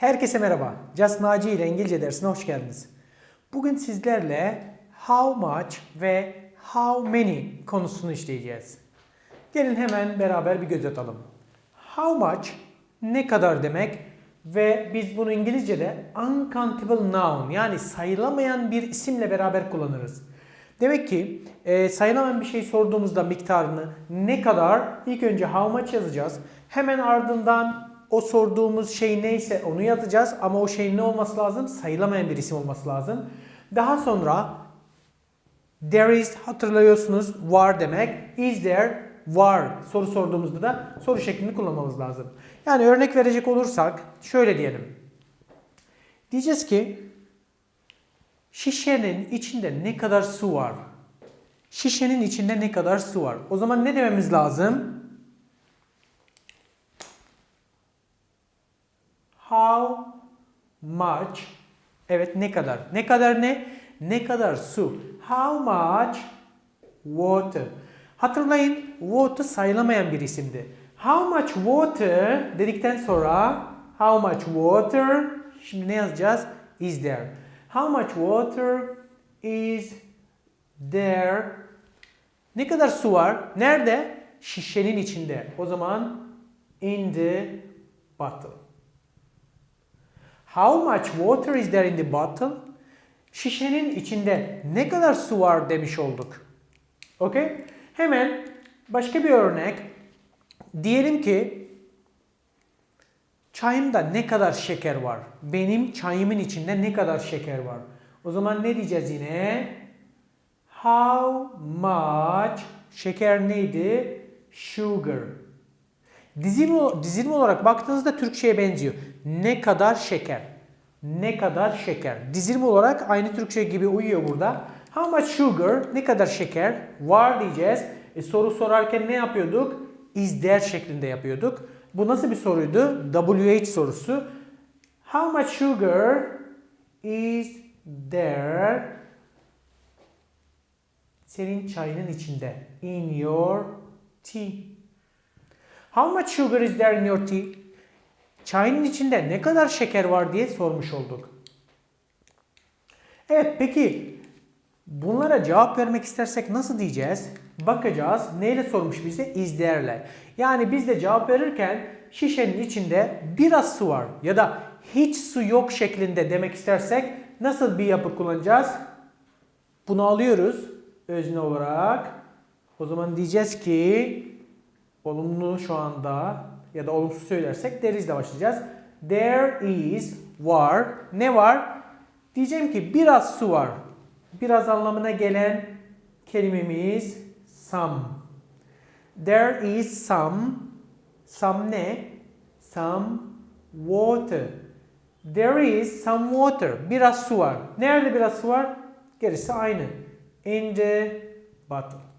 Herkese merhaba. Just Naci ile İngilizce dersine hoş geldiniz. Bugün sizlerle how much ve how many konusunu işleyeceğiz. Gelin hemen beraber bir göz atalım. How much ne kadar demek ve biz bunu İngilizce'de uncountable noun yani sayılamayan bir isimle beraber kullanırız. Demek ki e, sayılamayan bir şey sorduğumuzda miktarını ne kadar ilk önce how much yazacağız. Hemen ardından o sorduğumuz şey neyse onu yazacağız ama o şeyin ne olması lazım? Sayılamayan bir isim olması lazım. Daha sonra there is hatırlıyorsunuz var demek. Is there var soru sorduğumuzda da soru şeklini kullanmamız lazım. Yani örnek verecek olursak şöyle diyelim. Diyeceğiz ki şişenin içinde ne kadar su var? Şişenin içinde ne kadar su var? O zaman ne dememiz lazım? How much? Evet ne kadar? Ne kadar ne? Ne kadar su? How much water? Hatırlayın water sayılamayan bir isimdi. How much water dedikten sonra how much water şimdi ne yazacağız? Is there. How much water is there? Ne kadar su var? Nerede? Şişenin içinde. O zaman in the bottle. How much water is there in the bottle? Şişenin içinde ne kadar su var demiş olduk. Okay? Hemen başka bir örnek. Diyelim ki çayımda ne kadar şeker var? Benim çayımın içinde ne kadar şeker var? O zaman ne diyeceğiz yine? How much şeker neydi? Sugar. Dizim, dizilme olarak baktığınızda Türkçe'ye benziyor. Ne kadar şeker? Ne kadar şeker? Dizilme olarak aynı Türkçe gibi uyuyor burada. How much sugar? Ne kadar şeker? Var diyeceğiz. E, soru sorarken ne yapıyorduk? Is there şeklinde yapıyorduk. Bu nasıl bir soruydu? WH sorusu. How much sugar is there? Senin çayının içinde. In your tea. How much sugar is there in your tea? Çayın içinde ne kadar şeker var diye sormuş olduk. Evet peki bunlara cevap vermek istersek nasıl diyeceğiz? Bakacağız. Neyle sormuş bize? Is there'le. Yani biz de cevap verirken şişenin içinde biraz su var ya da hiç su yok şeklinde demek istersek nasıl bir yapı kullanacağız? Bunu alıyoruz özne olarak. O zaman diyeceğiz ki olumlu şu anda ya da olumsuz söylersek there ile başlayacağız. There is var. Ne var? Diyeceğim ki biraz su var. Biraz anlamına gelen kelimemiz some. There is some. Some ne? Some water. There is some water. Biraz su var. Nerede biraz su var? Gerisi aynı. In the bottle.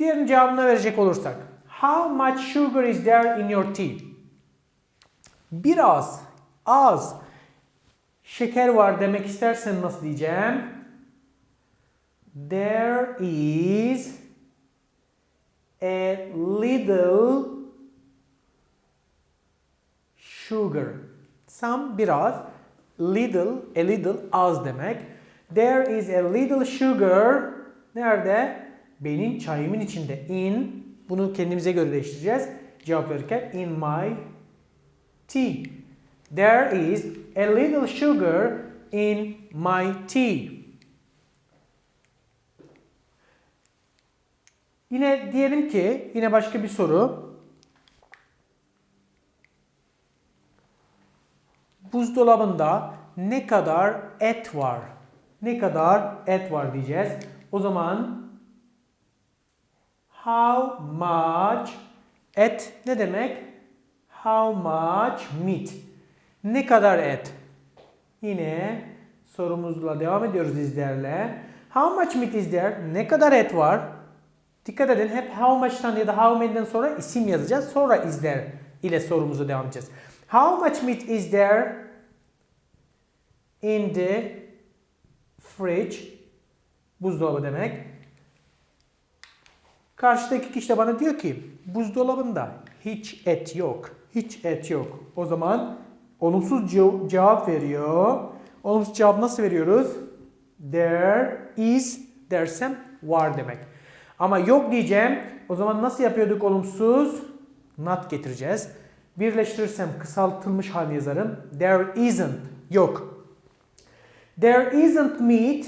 Diğerinin cevabını verecek olursak. How much sugar is there in your tea? Biraz, az şeker var demek istersen nasıl diyeceğim? There is a little sugar. Some biraz, little, a little az demek. There is a little sugar. Nerede? Benim çayımın içinde. In. Bunu kendimize göre değiştireceğiz. Cevap verirken in my tea. There is a little sugar in my tea. Yine diyelim ki yine başka bir soru. Buzdolabında ne kadar et var? Ne kadar et var diyeceğiz. O zaman how much et ne demek? How much meat? Ne kadar et? Yine sorumuzla devam ediyoruz izlerle. How much meat is there? Ne kadar et var? Dikkat edin hep how much'tan ya da how many'den sonra isim yazacağız. Sonra is there ile sorumuza devam edeceğiz. How much meat is there in the fridge? Buzdolabı demek. Karşıdaki kişi de bana diyor ki buzdolabında hiç et yok. Hiç et yok. O zaman olumsuz ce- cevap veriyor. Olumsuz cevap nasıl veriyoruz? There is dersem var demek. Ama yok diyeceğim. O zaman nasıl yapıyorduk olumsuz? Not getireceğiz. Birleştirirsem kısaltılmış halini yazarım. There isn't. Yok. There isn't meat.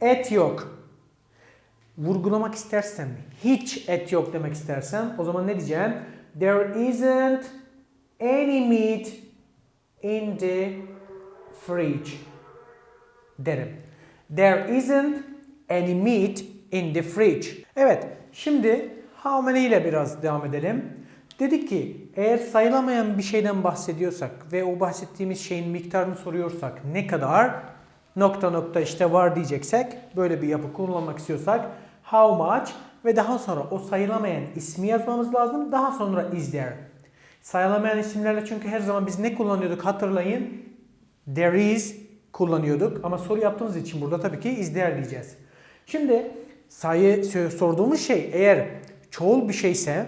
Et yok. Vurgulamak istersem, hiç et yok demek istersem o zaman ne diyeceğim? There isn't any meat in the fridge derim. There isn't any meat in the fridge. Evet, şimdi how many ile biraz devam edelim. Dedik ki eğer sayılamayan bir şeyden bahsediyorsak ve o bahsettiğimiz şeyin miktarını soruyorsak ne kadar nokta nokta işte var diyeceksek böyle bir yapı kullanmak istiyorsak how much ve daha sonra o sayılamayan ismi yazmamız lazım. Daha sonra is there. Sayılamayan isimlerle çünkü her zaman biz ne kullanıyorduk hatırlayın. There is kullanıyorduk ama soru yaptığımız için burada tabii ki is there diyeceğiz. Şimdi sayı sorduğumuz şey eğer çoğul bir şeyse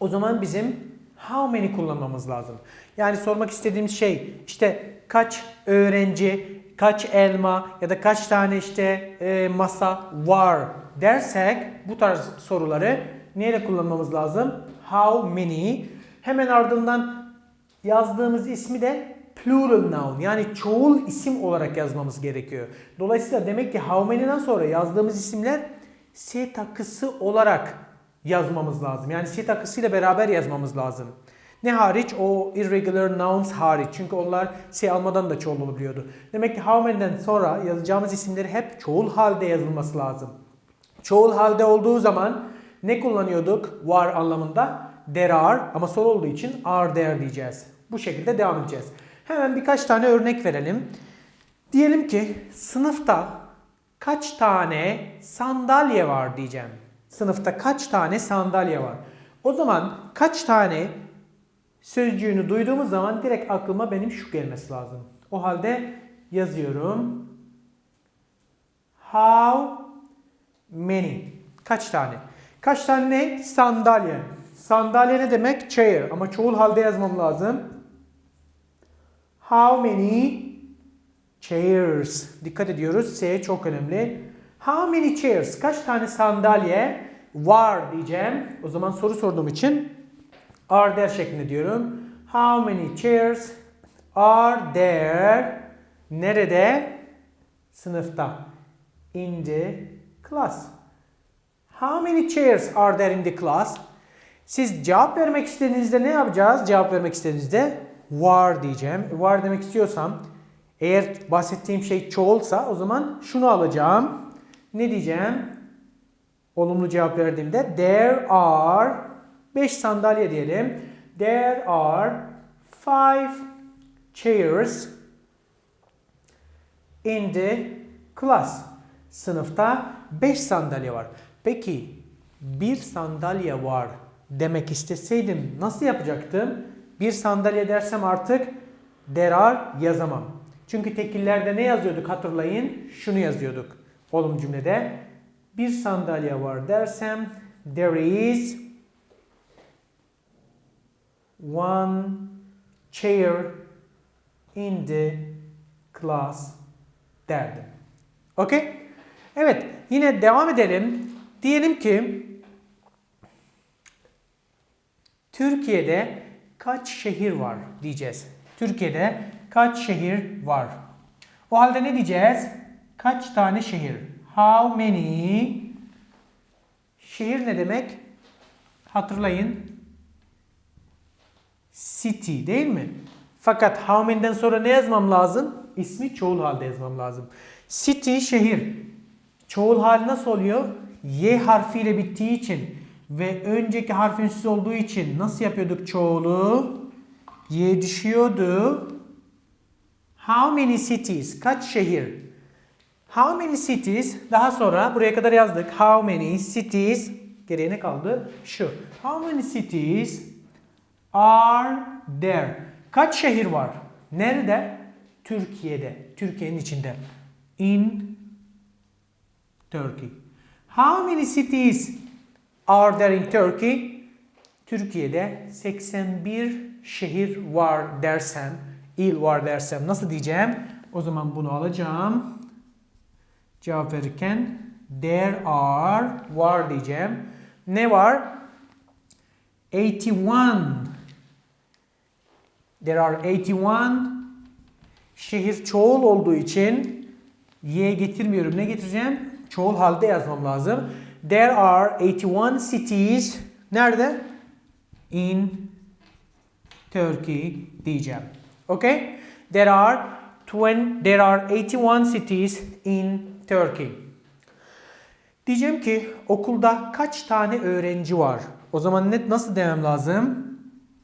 o zaman bizim how many kullanmamız lazım. Yani sormak istediğimiz şey işte kaç öğrenci, kaç elma ya da kaç tane işte e, masa var dersek bu tarz soruları neyle kullanmamız lazım? How many? Hemen ardından yazdığımız ismi de plural noun yani çoğul isim olarak yazmamız gerekiyor. Dolayısıyla demek ki how many'den sonra yazdığımız isimler S takısı olarak yazmamız lazım. Yani S takısıyla beraber yazmamız lazım. Ne hariç? O irregular nouns hariç. Çünkü onlar S almadan da çoğul olabiliyordu. Demek ki how many'den sonra yazacağımız isimleri hep çoğul halde yazılması lazım. Çoğul halde olduğu zaman ne kullanıyorduk? Var anlamında. There are ama soru olduğu için are there diyeceğiz. Bu şekilde devam edeceğiz. Hemen birkaç tane örnek verelim. Diyelim ki sınıfta kaç tane sandalye var diyeceğim. Sınıfta kaç tane sandalye var? O zaman kaç tane sözcüğünü duyduğumuz zaman direkt aklıma benim şu gelmesi lazım. O halde yazıyorum. How many? Kaç tane? Kaç tane ne? Sandalye. Sandalye ne demek? Chair. Ama çoğul halde yazmam lazım. How many chairs? Dikkat ediyoruz. S çok önemli. How many chairs? Kaç tane sandalye var diyeceğim. O zaman soru sorduğum için are there şeklinde diyorum. How many chairs are there? Nerede? Sınıfta. In the class. How many chairs are there in the class? Siz cevap vermek istediğinizde ne yapacağız? Cevap vermek istediğinizde var diyeceğim. Var demek istiyorsam eğer bahsettiğim şey çoğulsa o zaman şunu alacağım. Ne diyeceğim? Olumlu cevap verdiğimde there are 5 sandalye diyelim. There are 5 chairs in the class. Sınıfta 5 sandalye var. Peki bir sandalye var demek isteseydim nasıl yapacaktım? Bir sandalye dersem artık there are yazamam. Çünkü tekillerde ne yazıyorduk hatırlayın? Şunu yazıyorduk. Olumlu cümlede bir sandalye var dersem there is one chair in the class derdim. Okey? Evet, yine devam edelim. Diyelim ki Türkiye'de kaç şehir var diyeceğiz. Türkiye'de kaç şehir var? O halde ne diyeceğiz? Kaç tane şehir? How many? Şehir ne demek? Hatırlayın. City değil mi? Fakat how many'den sonra ne yazmam lazım? İsmi çoğul halde yazmam lazım. City şehir. Çoğul hali nasıl oluyor? Y harfiyle bittiği için ve önceki harf ünsüz olduğu için nasıl yapıyorduk çoğulu? Y düşüyordu. How many cities? Kaç şehir? How many cities? Daha sonra buraya kadar yazdık. How many cities? Geriye ne kaldı? Şu. How many cities are there? Kaç şehir var? Nerede? Türkiye'de. Türkiye'nin içinde. In Turkey. How many cities are there in Turkey? Türkiye'de 81 şehir var dersem, il var dersem nasıl diyeceğim? O zaman bunu alacağım. Cevap verirken there are var diyeceğim. Ne var? 81. There are 81. Şehir çoğul olduğu için y'ye getirmiyorum. Ne getireceğim? Çoğul halde yazmam lazım. There are 81 cities. Nerede? In Turkey diyeceğim. Okay? There are 20, there are 81 cities in Turkey. Diyeceğim ki okulda kaç tane öğrenci var? O zaman net nasıl demem lazım?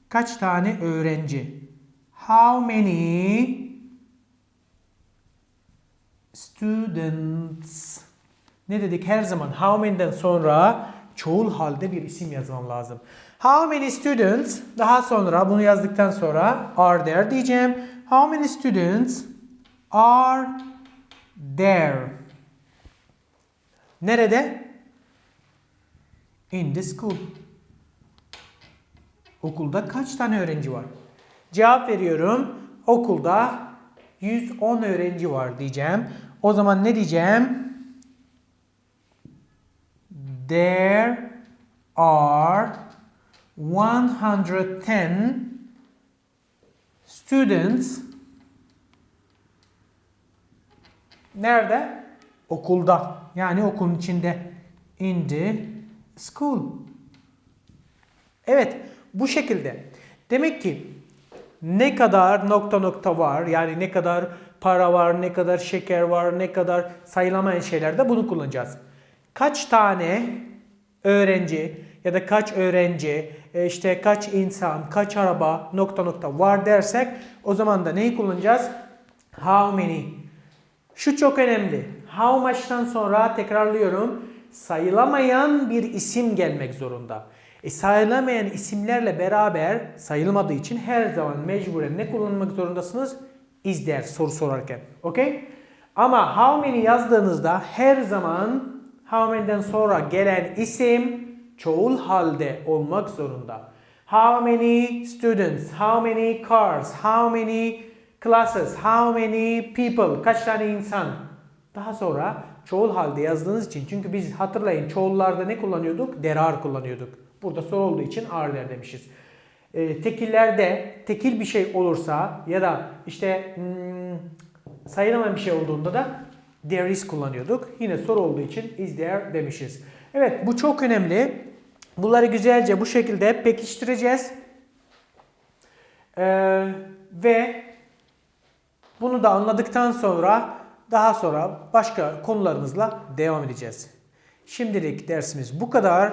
Kaç tane öğrenci? How many students? Ne dedik her zaman how many'den sonra çoğul halde bir isim yazmam lazım. How many students? Daha sonra bunu yazdıktan sonra are there diyeceğim. How many students are there? Nerede? In the school. Okulda kaç tane öğrenci var? Cevap veriyorum. Okulda 110 öğrenci var diyeceğim. O zaman ne diyeceğim? There are 110 students Nerede? Okulda. Yani okulun içinde. In the school. Evet, bu şekilde. Demek ki ne kadar nokta nokta var, yani ne kadar para var, ne kadar şeker var, ne kadar sayılamayan şeylerde bunu kullanacağız. Kaç tane öğrenci ya da kaç öğrenci, e, işte kaç insan, kaç araba nokta nokta var dersek o zaman da neyi kullanacağız? How many? Şu çok önemli. How much'tan sonra tekrarlıyorum. Sayılamayan bir isim gelmek zorunda. E sayılamayan isimlerle beraber sayılmadığı için her zaman mecburen ne kullanmak zorundasınız? Is there soru sorarken. Okay? Ama how many yazdığınızda her zaman how many'den sonra gelen isim çoğul halde olmak zorunda. How many students? How many cars? How many classes? How many people? Kaç tane insan? Daha sonra çoğul halde yazdığınız için çünkü biz hatırlayın çoğullarda ne kullanıyorduk? There are kullanıyorduk. Burada soru olduğu için there demişiz. Ee, tekillerde tekil bir şey olursa ya da işte hmm, sayılamayan bir şey olduğunda da there is kullanıyorduk. Yine soru olduğu için is there demişiz. Evet bu çok önemli. Bunları güzelce bu şekilde pekiştireceğiz. Ee, ve bunu da anladıktan sonra daha sonra başka konularımızla devam edeceğiz. Şimdilik dersimiz bu kadar.